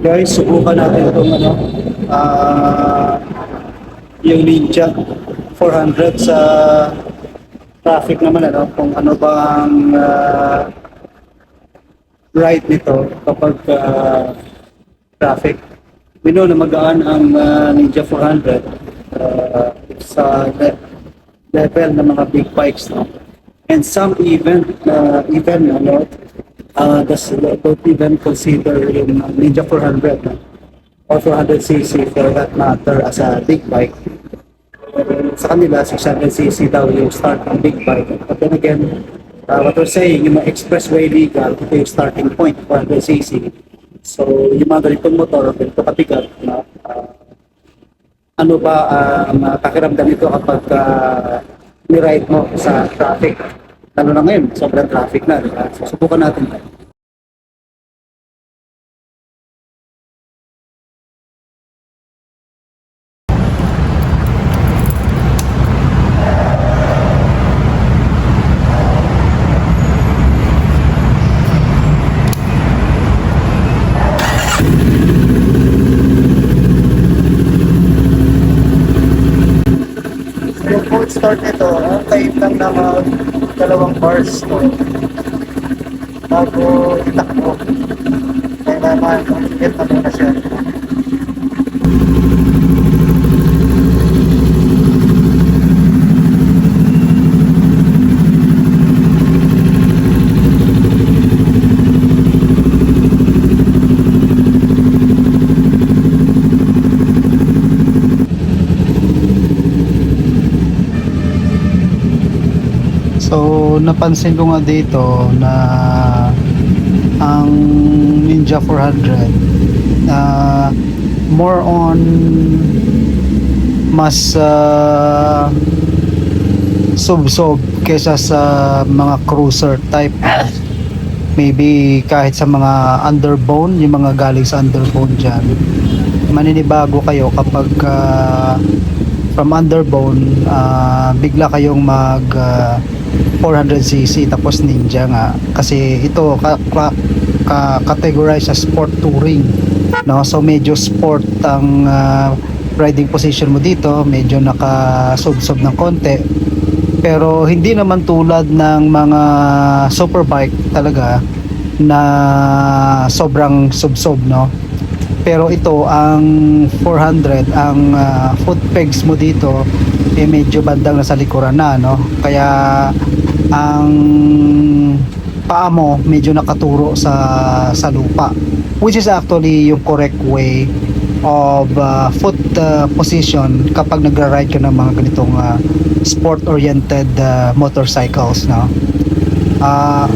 guys, subukan natin itong ano, ah, yung Ninja 400 sa traffic naman ano, kung ano ba ang ah, ride nito kapag ah, traffic. We know na magaan ang ah, Ninja 400 ah, sa le- level ng mga big bikes. No? And some even, uh, even ano, uh, does, don't even consider yung Ninja 400 no? or 400cc for that matter as a big bike. Uh, sa kanila, 600cc daw yung start ng big bike. But then again, uh, what we're saying, yung mga expressway legal, ito yung starting point, 400cc. So, yung mga ganitong motor, ganito katigat, na, uh, ano ba ang uh, pakiramdam nito kapag uh, ni-ride mo sa traffic? Lalo na ngayon, sobrang traffic na. Diba? So, subukan natin. Yung cold start nito, ang lang ng mga dalawang bars to. Bago itakbo. Kaya naman, hit na muna siya. So, napansin ko nga dito na ang Ninja 400 na more on mas uh, sub-sub kesa sa mga cruiser type. Maybe kahit sa mga underbone yung mga galing sa underbone dyan maninibago kayo kapag uh, from underbone uh, bigla kayong mag uh, 400cc tapos ninja nga. Kasi ito ka, ka, categorize sa sport touring no? So medyo sport ang uh, riding position mo dito. Medyo naka sub ng konti. Pero hindi naman tulad ng mga superbike talaga na sobrang sub-sub no? Pero ito ang 400 ang uh, foot pegs mo dito eh medyo bandang nasa likuran na no? Kaya ang paa mo medyo nakaturo sa sa lupa which is actually yung correct way of uh, foot uh, position kapag nagra-ride ka ng mga ganitong uh, sport oriented uh, motorcycles no? Uh,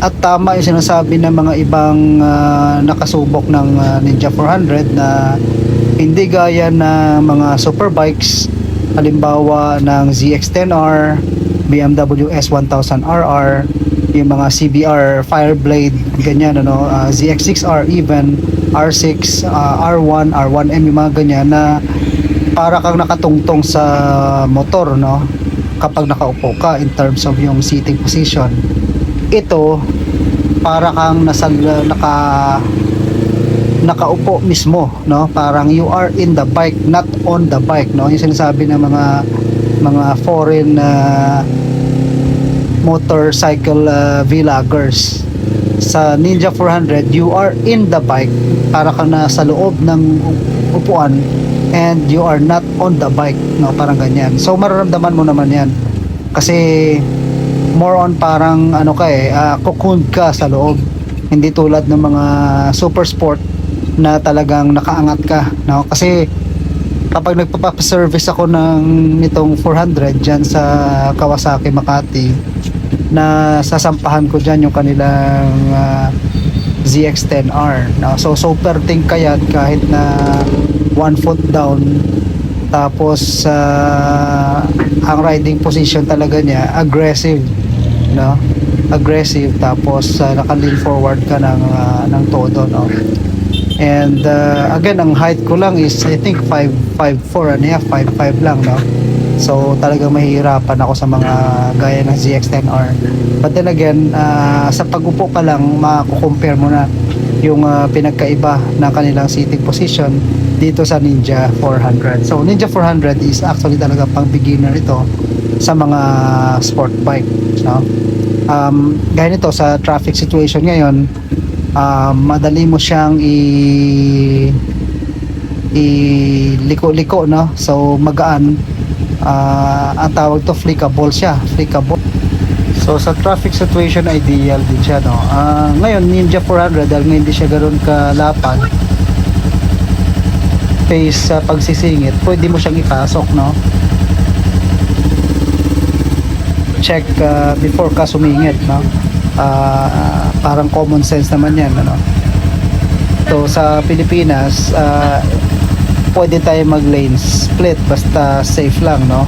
at tama yung sinasabi ng mga ibang uh, nakasubok ng uh, Ninja 400 na hindi gaya ng mga superbikes halimbawa ng ZX-10R BMW S1000RR yung mga CBR Fireblade ganyan ano uh, ZX6R even R6 uh, R1 R1M yung mga ganyan na para kang nakatungtong sa motor no? Kapag nakaupo ka in terms of yung seating position. Ito para kang nasa naka nakaupo mismo no? Parang you are in the bike not on the bike no? Yung sinasabi ng mga mga foreign uh, motorcycle uh, vloggers. Sa Ninja 400 you are in the bike. Para kang nasa loob ng upuan and you are not on the bike. No parang ganyan. So mararamdaman mo naman yan. Kasi more on parang ano ka eh uh, cocooned ka sa loob. Hindi tulad ng mga super sport na talagang nakaangat ka. No? Kasi kapag nagpapa-service ako ng nitong 400 diyan sa Kawasaki Makati na sasampahan ko diyan yung kanilang uh, ZX-10R no so super think kaya kahit na one foot down. Tapos uh, ang riding position talaga niya aggressive no? Aggressive. Tapos uh, naka-lean forward ka ng uh, ng todo no and uh, again ang height ko lang is I think 5 5'4 ano yan 5'5 lang no so talagang mahihirapan ako sa mga gaya ng ZX-10R but then again uh, sa pag-upo ka lang makukompare mo na yung ah, pinagkaiba ng kanilang seating position dito sa Ninja 400. So Ninja 400 is actually talaga pang beginner ito sa mga sport bike, no? Um, gaya nito sa traffic situation ngayon, um, madali mo siyang i iliko-liko no? So magaan. Ah, ang tawag to flickable siya flickable. So sa traffic situation ideal din siya no? Ah, ngayon Ninja 400 dahil hindi siya ganoon kalapad face sa pagsisingit pwede mo siyang ipasok no? Check ah, before ka sumingit no Ah, parang common sense naman yan ano So sa Pilipinas, ah, pwede tayo mag lane split basta safe lang, no?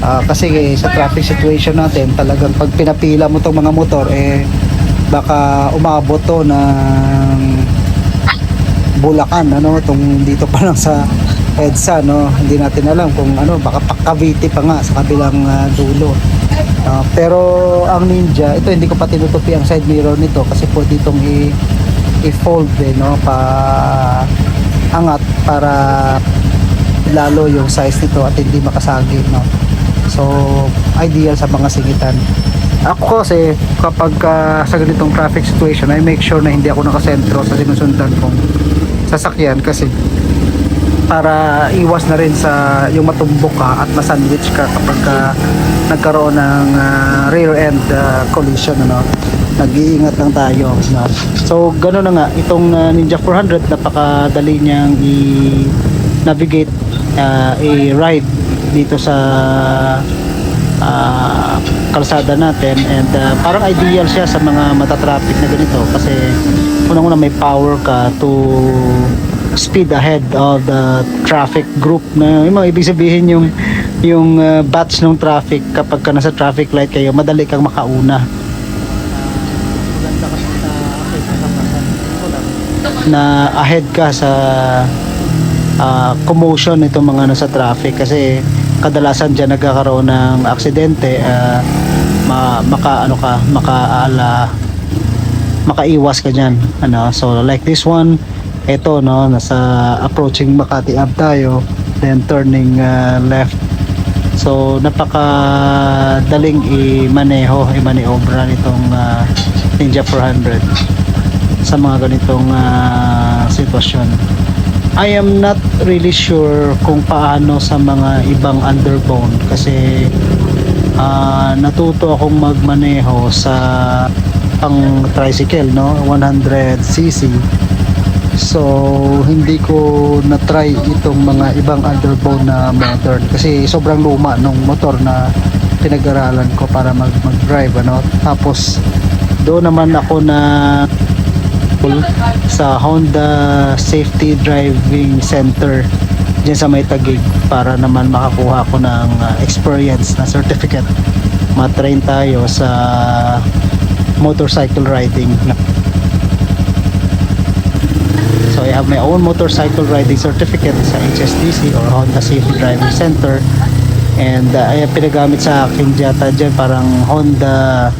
Ah, kasi sa traffic situation natin, talagang pag pinapila mo tong mga motor, eh baka umabot to ng Bulacan, ano, tong dito pa lang sa EDSA, no? Hindi natin alam kung ano, baka pa Cavite pa nga sa kabilang ah, dulo. Ah, pero ang Ninja, ito hindi ko pa tinutupi ang side mirror nito kasi pwede itong i- i-fold eh, no? Pa angat para lalo yung size nito at hindi makasagi, no? So, ideal sa mga singitan. Ako kasi kapag ah, sa ganitong traffic situation I make sure na hindi ako nakasentro sa sinusundan kong sasakyan kasi para iwas na rin sa yung matumbok ka at masandwich ka kapag ah, nagkaroon ng ah, rear end ah, collision ano nag-iingat lang tayo no? so gano'n na nga itong ah, Ninja 400 napakadali niyang i-navigate ah, i-ride dito sa ah, kalsada natin and ah, parang ideal siya sa mga mata-traffic na ganito kasi unang-una may power ka to speed ahead of the traffic group na yung ibig sabihin yung yung uh, batch ng traffic kapag ka nasa traffic light kayo madali kang makauna. Na ahead ka sa ah, commotion nitong mga nasa traffic. Kasi kadalasan diyan nagkakaroon ng aksidente ah, ma, maka ano ka makaala makaiwas ka diyan ano? So like this one ito no nasa approaching Makati Ave tayo then turning uh, left. So napaka daling i-maneho i-maniobra nitong uh, Ninja 400 sa mga ganitong uh, sitwasyon. I am not really sure kung paano sa mga ibang underbone kasi ah, natuto akong magmaneho sa pang tricycle no 100cc so hindi ko na try itong mga ibang underbone na modern kasi sobrang luma nung motor na pinag-aralan ko para mag mag drive ano? Tapos doon naman ako na sa Honda Safety Driving Center dyan sa may Taguig para naman makakuha ko ng uh, experience na certificate. Matrain tayo sa motorcycle riding so I have my own motorcycle riding certificate sa HSDC or Honda Safety Driving Center. And uh, ay pinagamit sa akin yata dyan parang Honda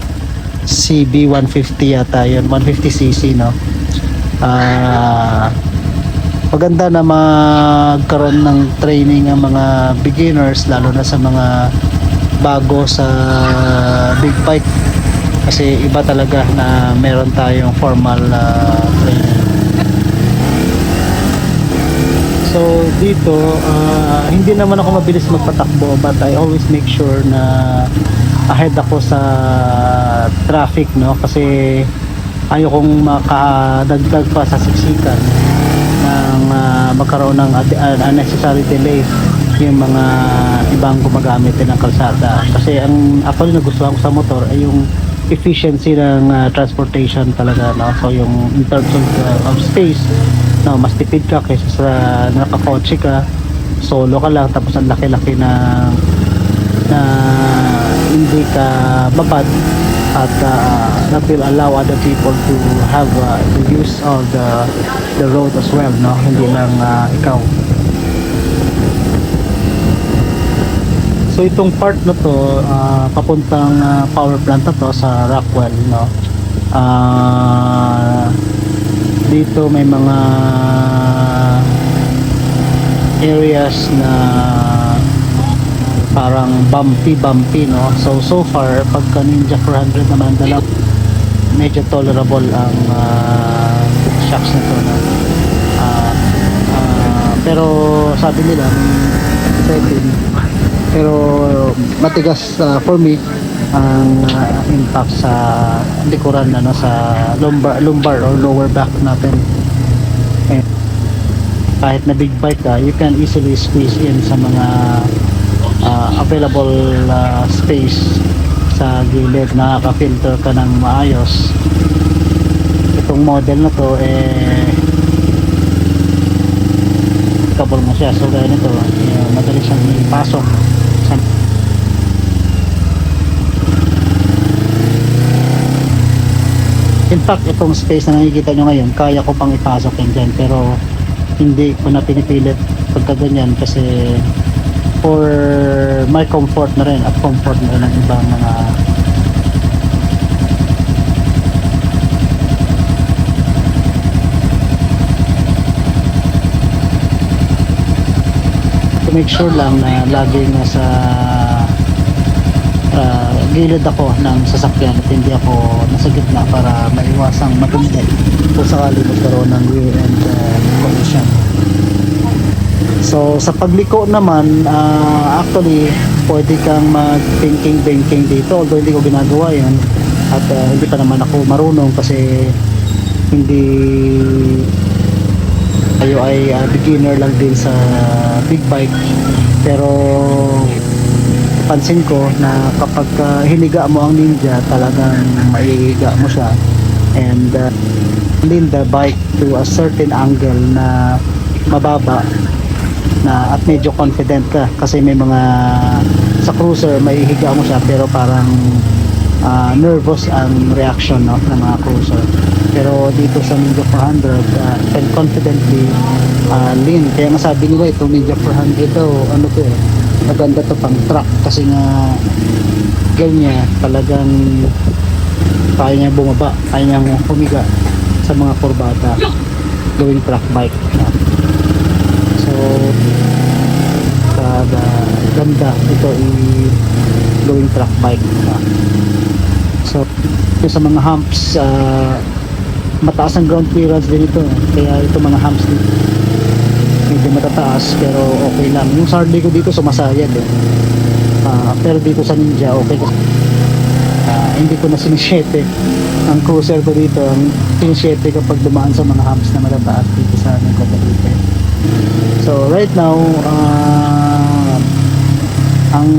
CB 150 yata yun 150cc no? Ah maganda na magkaroon ng training ang mga beginners lalo na sa mga bago sa big bike. Kasi iba talaga na meron tayong formal ah, training so dito ah, hindi naman ako mabilis magpatakbo but I always make sure na ahead ako sa traffic no? Kasi ayokong makadagdag pa sa siksikan ng ah, magkaroon ng uh, unnecessary delay yung mga ibang gumagamit din ng kalsada. Kasi ang actually nagustuhan ko sa motor ay yung efficiency ng ah, transportation talaga no? So yung in terms of, ah, of space no mas tipid ka kaysa sa nakakotse ka solo ka lang tapos ang laki-laki na na hindi ka babad at uh, that will allow other people to have uh, the use of the the road as well no? Hindi lang uh, ikaw. So itong part na to uh, papuntang uh, power plant na to sa Rockwell no? Uh, dito may mga areas na parang bumpy bumpy no? So so far pagka Ninja 400 naman dala medyo tolerable ang uh, shocks nito no? Ah, ah, pero sabi nila setting pero matigas ah, for me ang ah, impact sa likuran ano sa lumbar lumbar or lower back natin. Eh, kahit na big bike ka you can easily squeeze in sa mga ah, available ah, space sa gilid. Nakaka-filter ka ng maayos. Itong model na to eh couple mo siya. So gaya nito eh, madali siyang ipasok sa In fact, itong space na nakikita nyo ngayon, kaya ko pang ipasok yan dyan. Pero hindi ko na pinipilit pagka ganyan kasi for my comfort na rin at comfort na rin ng ibang mga to make sure lang na laging nasa gilid ako ng sasakyan at hindi ako nasa gitna para maiwasang matunda kung sakali magkaroon ng rear end ah, collision. So sa pagliko naman, ah, actually pwede kang mag-thinking banking dito although hindi ko ginagawa yun at ah, hindi pa naman ako marunong kasi hindi tayo ay ah, beginner lang din sa big bike pero pansin ko na kapag ah, hiniga mo ang ninja talagang maihiga mo siya. And uh, lean the bike to a certain angle na mababa na at medyo confident ka. Kasi may mga sa cruiser maihiga mo siya pero parang ah, nervous ang reaction no, ng mga cruiser. Pero dito sa Ninja 400 uh, can confidently uh, lean. Kaya nga sabi nila itong Ninja 400 daw ano to eh maganda to pang truck kasi nga ganyan talagang kaya niya bumaba kaya niya humiga sa mga kurbata gawing truck bike. So kada ganda ito i gawing truck bike. So sa mga humps ah, mataas ang ground clearance din ito. Kaya ito mga humps dito medyo matataas pero okay lang. Yung Harley ko dito sumasayad eh Ah, pero dito sa Ninja okay kasi Ah, hindi ko na sinishete ang cruiser ko dito ang sinishete kapag dumaan sa mga humps na matataas dito sa aming Cavite so right now ah, ang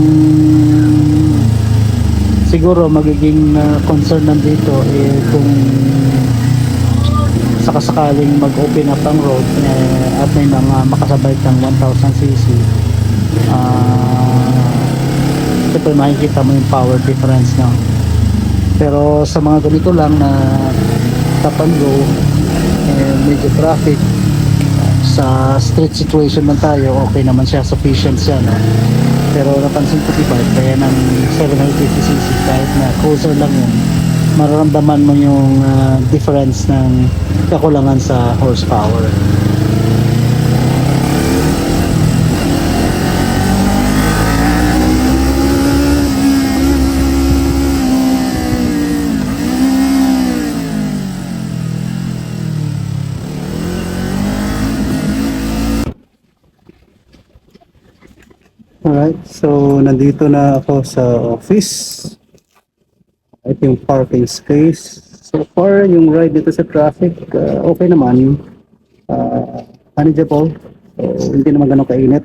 siguro magiging ah, concern nandito eh kung sakasakaling mag-open up ang road eh, at may mga makasabay kang 1000cc ah siyempre makikita mo yung power difference no? Pero sa mga ganito lang na tap and go eh, medyo traffic sa street situation man tayo okay naman siya sufficient siya no? Pero napansin ko diba kaya ng 750cc kahit na cruiser lang yun mararamdaman mo yung ah, difference ng kakulangan sa horsepower Alright, so nandito na ako sa office. Ito yung parking space. So far, yung ride dito sa traffic, uh, okay naman. Uh, manageable. So, hindi naman ganun kainit.